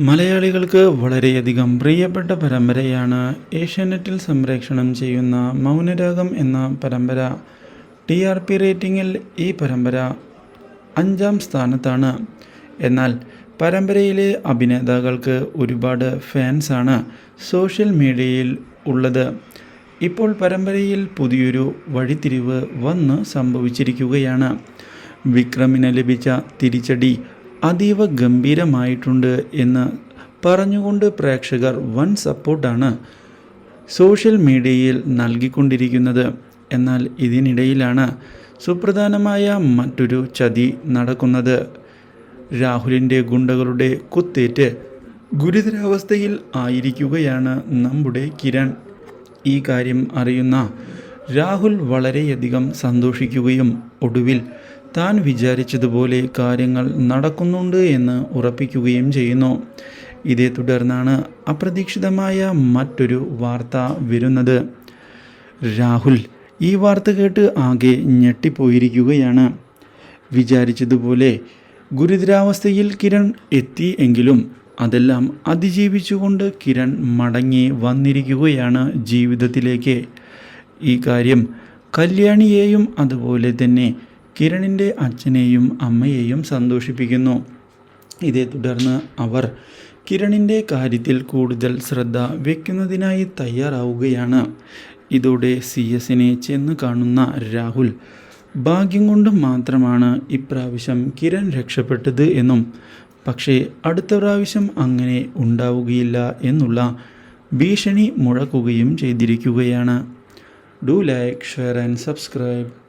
മലയാളികൾക്ക് വളരെയധികം പ്രിയപ്പെട്ട പരമ്പരയാണ് ഏഷ്യാനെറ്റിൽ സംപ്രേക്ഷണം ചെയ്യുന്ന മൗനരാഗം എന്ന പരമ്പര. ടി ആർ പി റേറ്റിംഗിൽ ഈ പരമ്പര അഞ്ചാം സ്ഥാനത്താണ്. എന്നാൽ പരമ്പരയിലെ അഭിനേതാക്കൾക്ക് ഒരുപാട് ഫാൻസാണ് സോഷ്യൽ മീഡിയയിൽ ഉള്ളത്. ഇപ്പോൾ പരമ്പരയിൽ പുതിയൊരു വഴിത്തിരിവ് വന്ന് സംഭവിച്ചിരിക്കുകയാണ്. വിക്രമിന് ലഭിച്ച തിരിച്ചടി അതീവ ഗംഭീരമായിട്ടുണ്ട് എന്ന് പറഞ്ഞുകൊണ്ട് പ്രേക്ഷകർ വൻ സപ്പോർട്ടാണ് സോഷ്യൽ മീഡിയയിൽ നൽകിക്കൊണ്ടിരിക്കുന്നത്. എന്നാൽ ഇതിനിടയിലാണ് സുപ്രധാനമായ മറ്റൊരു ചതി നടക്കുന്നത്. രാഹുലിന്റെ ഗുണ്ടകളുടെ കുത്തേറ്റ് ഗുരുതരാവസ്ഥയിൽ ആയിരിക്കുകയാണ് നമ്മുടെ കിരൺ. ഈ കാര്യം അറിയുന്ന രാഹുൽ വളരെയധികം സന്തോഷിക്കുകയും ഒടുവിൽ താൻ വിചാരിച്ചതുപോലെ കാര്യങ്ങൾ നടക്കുന്നുണ്ട് എന്ന് ഉറപ്പിക്കുകയും ചെയ്യുന്നു. ഇതേ തുടർന്നാണ് അപ്രതീക്ഷിതമായ മറ്റൊരു വാർത്ത വരുന്നത്. രാഹുൽ ഈ വാർത്ത കേട്ട് ആകെ ഞെട്ടിപ്പോയിരിക്കുകയാണ്. വിചാരിച്ചതുപോലെ ഗുരുതരാവസ്ഥയിൽ കിരൺ എത്തി എങ്കിലും അതെല്ലാം അതിജീവിച്ചുകൊണ്ട് കിരൺ മടങ്ങി വന്നിരിക്കുകയാണ് ജീവിതത്തിലേക്ക്. ഈ കാര്യം കല്യാണിയെയും അതുപോലെ തന്നെ കിരണിന്റെ അച്ഛനെയും അമ്മയെയും സന്തോഷിപ്പിക്കുന്നു. ഇതേ തുടർന്ന് അവർ കിരണിന്റെ കാര്യത്തിൽ കൂടുതൽ ശ്രദ്ധ വയ്ക്കുന്നതിനായി തയ്യാറാവുകയാണ്. ഇതോടെ സി എസിനെ ചെന്ന് കാണുന്ന രാഹുൽ ഭാഗ്യം കൊണ്ട് മാത്രമാണ് ഇപ്രാവശ്യം കിരൺ രക്ഷപ്പെട്ടത് എന്നും പക്ഷേ അടുത്ത പ്രാവശ്യം അങ്ങനെ ഉണ്ടാവുകയില്ല എന്നുള്ള ഭീഷണി മുഴക്കുകയും ചെയ്തിരിക്കുകയാണ്. Do like share and subscribe.